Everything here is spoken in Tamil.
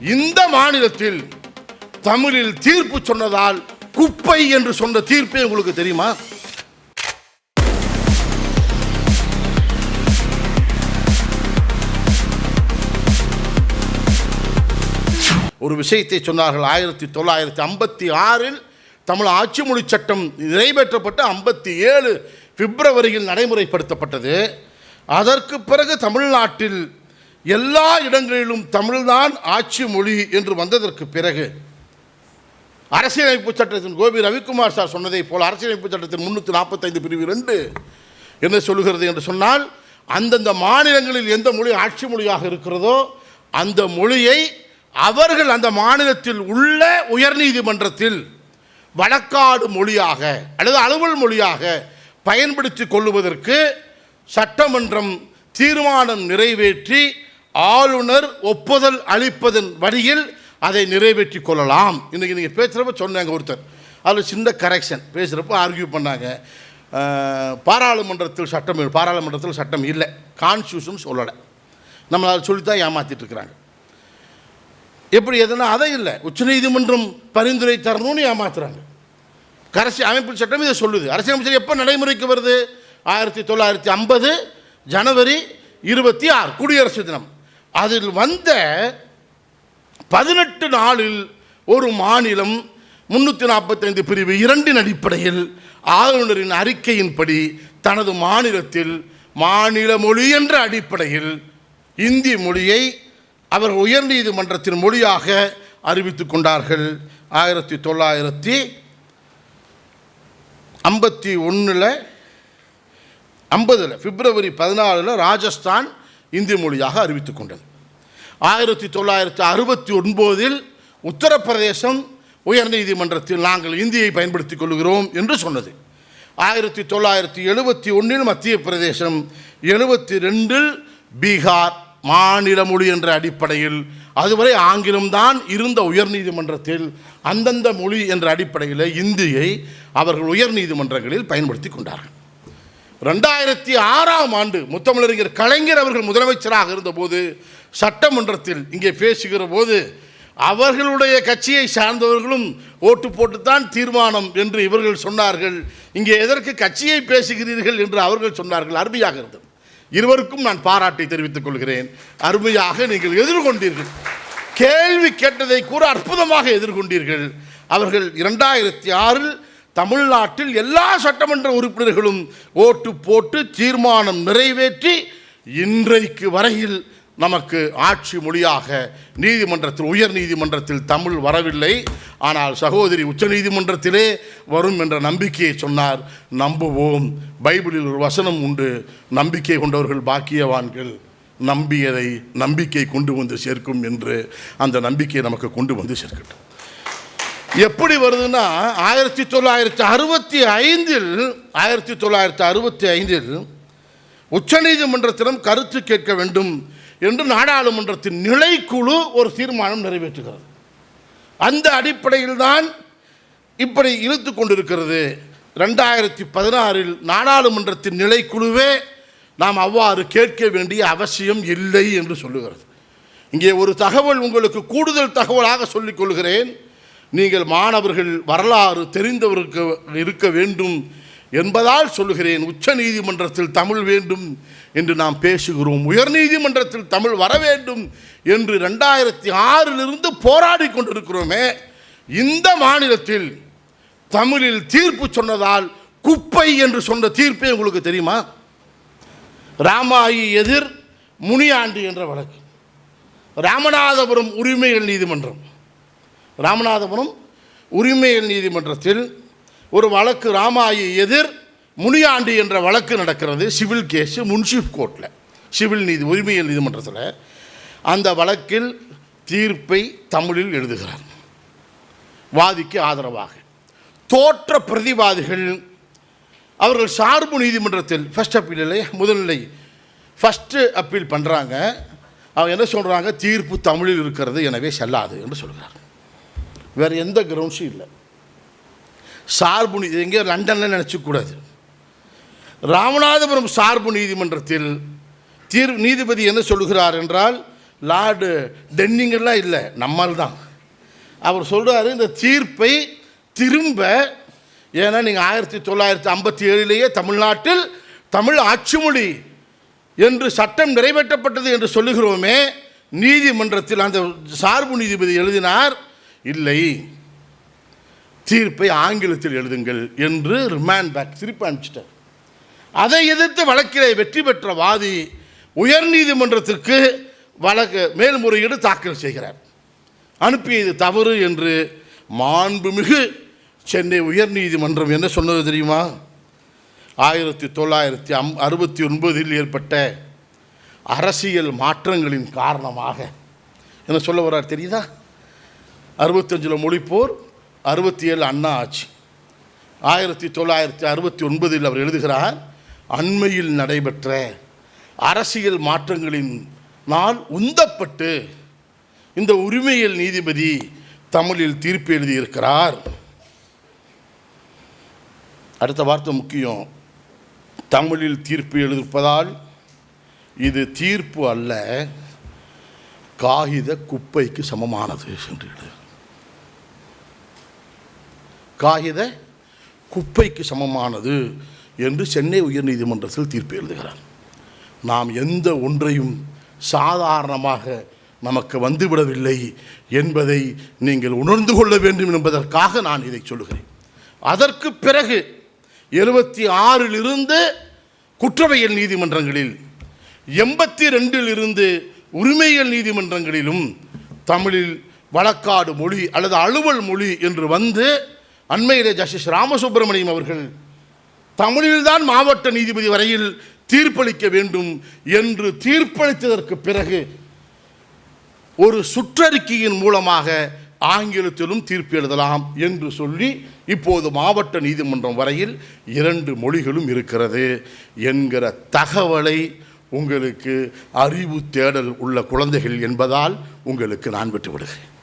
இந்த மாநிலத்தில் தமிழில் தீர்ப்பு சொன்னதால் குப்பை என்று சொன்ன தீர்ப்பே உங்களுக்கு தெரியுமா? ஒரு விஷயத்தை சொன்னார்கள் ஆயிரத்தி தொள்ளாயிரத்தி ஐம்பத்தி ஆறில் தமிழ் ஆட்சி மொழி சட்டம் நிறைவேற்றப்பட்டு ஐம்பத்தி ஏழு பிப்ரவரியில் நடைமுறைப்படுத்தப்பட்டது. அதற்கு பிறகு தமிழ்நாட்டில் எல்லா இடங்களிலும் தமிழ்தான் ஆட்சி மொழி என்று வந்ததற்கு பிறகு அரசியலமைப்பு சட்டத்தின் கோபி ரவிக்குமார் சார் சொன்னதைப் போல அரசியலமைப்பு சட்டத்தின் முன்னூற்றி நாற்பத்தைந்து பிரிவு ரெண்டு என்ன சொல்லுகிறது என்று சொன்னால் அந்தந்த மாநிலங்களில் எந்த மொழி ஆட்சி மொழியாக இருக்கிறதோ அந்த மொழியை அவர்கள் அந்த மாநிலத்தில் உள்ள உயர்நீதிமன்றத்தில் வழக்காடு மொழியாக அல்லது அலுவல் மொழியாக பயன்படுத்தி கொள்ளுவதற்கு சட்டமன்றம் தீர்மானம் நிறைவேற்றி ஆளுநர் ஒப்புதல் அளிப்பதன் வழியில் அதை நிறைவேற்றி கொள்ளலாம். இன்றைக்கி நீங்கள் பேசுகிறப்ப சொன்னாங்க ஒருத்தர். அதில் சின்ன கரெக்ஷன் பேசுகிறப்ப ஆர்கியூ பண்ணாங்க. பாராளுமன்றத்தில் சட்டம் பாராளுமன்றத்தில் சட்டம் இல்லை. கான்ஸ்டியூஷன் சொல்லலை. நம்மளை அதை சொல்லித்தான் ஏமாற்றிட்டுருக்குறாங்க எப்படி எதுனா அதை இல்லை. உச்சநீதிமன்றம் பரிந்துரை தரணும்னு ஏமாத்துறாங்க. கரசி அமைப்பு சட்டம் இதை சொல்லுது. அரசியலமைப்பு எப்போ நடைமுறைக்கு வருது? ஆயிரத்தி தொள்ளாயிரத்தி ஐம்பது ஜனவரி இருபத்தி ஆறு குடியரசு தினம். அதில் வந்த பதினெட்டு நாளில் ஒரு மாநிலம் முன்னூற்றி நாற்பத்தைந்து பிரிவு இரண்டின் அடிப்படையில் ஆளுநரின் அறிக்கையின்படி தனது மாநிலத்தில் மாநில மொழி என்ற அடிப்படையில் இந்தி மொழியை அவர் உயர்நீதிமன்றத்தின் மொழியாக அறிவித்துக் கொண்டார்கள். ஆயிரத்தி தொள்ளாயிரத்தி ஐம்பத்தி ஒன்றில் ஐம்பதில் பிப்ரவரி பதினாலில் ராஜஸ்தான் இந்தி மொழியாக அறிவித்துக் கொண்டது ஆயிரத்தி தொள்ளாயிரத்தி அறுபத்தி ஒன்பதில் உத்தரப்பிரதேசம் உயர்நீதிமன்றத்தில் நாங்கள் இந்தியை பயன்படுத்திக் கொள்கிறோம் என்று சொன்னது. ஆயிரத்தி தொள்ளாயிரத்தி எழுபத்தி ஒன்றில் மத்திய பிரதேசம் எழுபத்தி ரெண்டில் பீகார் மாநில மொழி என்ற அடிப்படையில் அதுவரை ஆங்கிலம்தான் இருந்த உயர்நீதிமன்றத்தில் அந்தந்த மொழி என்ற அடிப்படையில் இந்தியை அவர்கள் உயர்நீதிமன்றங்களில் பயன்படுத்தி கொண்டார்கள். ரெண்டாயிரத்தி ஆறாம் ஆண்டு முத்தமிழறிஞர் கலைஞர் அவர்கள் முதலமைச்சராக இருந்தபோது சட்டமன்றத்தில் இங்கே பேசுகிற போது அவர்களுடைய கட்சியை சார்ந்தவர்களும் ஓட்டு போட்டுத்தான் தீர்மானம் என்று இவர்கள் சொன்னார்கள். இங்கே எதற்கு கட்சியை பேசுகிறீர்கள் என்று அவர்கள் சொன்னார்கள். அருமையாக இருந்தது. இருவருக்கும் நான் பாராட்டை தெரிவித்துக் கொள்கிறேன். அருமையாக நீங்கள் எதிர்கொண்டீர்கள். கேள்வி கேட்டதை கூட அற்புதமாக எதிர்கொண்டீர்கள். அவர்கள் இரண்டாயிரத்தி ஆறில் தமிழ்நாட்டில் எல்லா சட்டமன்ற உறுப்பினர்களும் ஓட்டு போட்டு தீர்மானம் நிறைவேற்றி இன்றைக்கு வரையில் நமக்கு ஆட்சி மொழியாக நீதிமன்றத்தில் உயர் நீதிமன்றத்தில் தமிழ் வரவில்லை. ஆனால் சகோதரி உச்சநீதிமன்றத்திலே வரும் என்ற நம்பிக்கையை சொன்னார். நம்புவோம். பைபிளில் ஒரு வசனம் உண்டு. நம்பிக்கை கொண்டவர்கள் பாக்கியவான்கள். நம்பியதை நம்பிக்கை கொண்டு வந்து சேர்க்கும் என்று அந்த நம்பிக்கையை நமக்கு கொண்டு வந்து சேர்க்கட்டும். எப்படி வருதுன்னா ஆயிரத்தி தொள்ளாயிரத்தி அறுபத்தி ஐந்தில் ஆயிரத்தி தொள்ளாயிரத்தி அறுபத்தி ஐந்தில் உச்சநீதிமன்றத்திடம் கருத்து கேட்க வேண்டும் என்று நாடாளுமன்றத்தின் நிலைக்குழு ஒரு தீர்மானம் நிறைவேற்றுகிறது. அந்த அடிப்படையில் தான் இப்படி இழுத்து கொண்டிருக்கிறது. ரெண்டாயிரத்தி பதினாறில் நாடாளுமன்றத்தின் நிலைக்குழுவே நாம் அவ்வாறு கேட்க வேண்டிய அவசியம் இல்லை என்று சொல்லுகிறது. இங்கே ஒரு தகவல் உங்களுக்கு கூடுதல் தகவலாக சொல்லிக் கொள்கிறேன். நீங்கள் மாணவர்கள் வரலாறு தெரிந்தவருக்கு இருக்க வேண்டும் என்பதால் சொல்லுகிறேன். உச்ச நீதிமன்றத்தில் தமிழ் வேண்டும் என்று நாம் பேசுகிறோம். உயர்நீதிமன்றத்தில் தமிழ் வர வேண்டும் என்று ரெண்டாயிரத்தி ஆறிலிருந்து போராடி கொண்டிருக்கிறோமே. இந்த மாநிலத்தில் தமிழில் தீர்ப்பு சொன்னதால் குப்பை என்று சொன்ன தீர்ப்பே உங்களுக்கு தெரியுமா? ராமாயி எதிர் முனியாண்டி என்ற வழக்கு. ராமநாதபுரம் உரிமைகள் நீதிமன்றம். ராமநாதபுரம் உரிமையல் நீதிமன்றத்தில் ஒரு வழக்கு ராமாயி எதிர் முனியாண்டி என்ற வழக்கு நடக்கிறது சிவில் கேஸு முன்சிப் கோர்ட்டில் சிவில் நீதி உரிமையல் நீதிமன்றத்தில். அந்த வழக்கில் தீர்ப்பை தமிழில் எழுதுகிறார். வாதிக்கு ஆதரவாக. தோற்ற பிரதிவாதிகள் அவர்கள் சார்பு நீதிமன்றத்தில் ஃபஸ்ட் அப்பீலில் முதல்நிலை ஃபஸ்ட்டு அப்பீல் பண்ணுறாங்க அவங்க என்ன சொல்கிறாங்க தீர்ப்பு தமிழில் இருக்கிறது எனவே செல்லாது என்று சொல்கிறார். வேறு எந்த கிரவுண்ட்ஸும் இல்லை. சார்பு நீதி எங்கேயோ லண்டனில் நினச்சிக்கூடாது ராமநாதபுரம் சார்பு நீதிமன்றத்தில் தீர் நீதிபதி என்ன சொல்லுகிறார் என்றால் லார்டு டென்னிங்கெல்லாம் இல்லை நம்மால் தான். அவர் சொல்கிறாரு இந்த தீர்ப்பை திரும்ப ஏன்னா நீங்கள் ஆயிரத்தி தொள்ளாயிரத்தி ஐம்பத்தி ஏழிலேயே தமிழ்நாட்டில் தமிழ் ஆட்சிமொழி என்று சட்டம் நிறைவேற்றப்பட்டது என்று சொல்லுகிறோமே நீதிமன்றத்தில் அந்த சார்பு நீதிபதி எழுதினார் இல்லை. தீர்ப்பை ஆங்கிலத்தில் எழுதுங்கள் என்று ரிமாண்ட் பேக் திருப்பி அனுப்பிச்சிட்டார். அதை எதிர்த்து வழக்கிலே வெற்றி பெற்ற வாதி உயர்நீதிமன்றத்திற்கு வழக்கு மேல்முறையீடு தாக்கல் செய்கிறார். அனுப்பியது தவறு என்று மாண்புமிகு சென்னை உயர்நீதிமன்றம் என்ன சொன்னது தெரியுமா? ஆயிரத்தி தொள்ளாயிரத்தி அம் அறுபத்தி ஒன்பதில் ஏற்பட்ட அரசியல் மாற்றங்களின் காரணமாக. என்ன சொல்ல வர்றார் தெரியுதா? அறுபத்தஞ்சில் மொழிப்போர் அறுபத்தி ஏழு அண்ணா ஆட்சி. ஆயிரத்தி தொள்ளாயிரத்தி அறுபத்தி ஒன்பதில் அவர் எழுதுகிறார் அண்மையில் நடைபெற்ற அரசியல் மாற்றங்களின் நாள் உந்தப்பட்டு இந்த உரிமையல் நீதிபதி தமிழில் தீர்ப்பு எழுதியிருக்கிறார். அடுத்த வார்த்தை முக்கியம். தமிழில் தீர்ப்பு எழுதிப்பதால் இது தீர்ப்பு அல்ல காகித குப்பைக்கு சமமானது என்று எழுது காகித குப்பைக்கு சமமானது என்று சென்னை உயர்நீதிமன்றத்தில் தீர்ப்பு எழுதுகிறார். நாம் எந்த ஒன்றையும் சாதாரணமாக நமக்கு வந்துவிடவில்லை என்பதை நீங்கள் உணர்ந்து கொள்ள வேண்டும் என்பதற்காக நான் இதை சொல்லுகிறேன். அதற்கு பிறகு எழுபத்தி ஆறிலிருந்து குற்றவியல் நீதிமன்றங்களில் எண்பத்தி ரெண்டிலிருந்து உரிமையியல் நீதிமன்றங்களிலும் தமிழில் வழக்காடு மொழி அல்லது அலுவல் மொழி என்று வந்து அண்மையிலே ஜஸ்டிஸ் ராமசுப்பிரமணியம் அவர்கள் தமிழில்தான் மாவட்ட நீதிபதி வரையில் தீர்ப்பளிக்க வேண்டும் என்று தீர்ப்பளித்ததற்கு பிறகு ஒரு சுற்றறிக்கையின் மூலமாக ஆங்கிலத்திலும் தீர்ப்பு எழுதலாம் என்று சொல்லி இப்போது மாவட்ட நீதிமன்றம் வரையில் இரண்டு மொழிகளும் இருக்கிறது என்கிற தகவலை உங்களுக்கு அறிவு தேடல் உள்ள குழந்தைகள் என்பதால் உங்களுக்கு நான் விட்டு விடுகிறேன்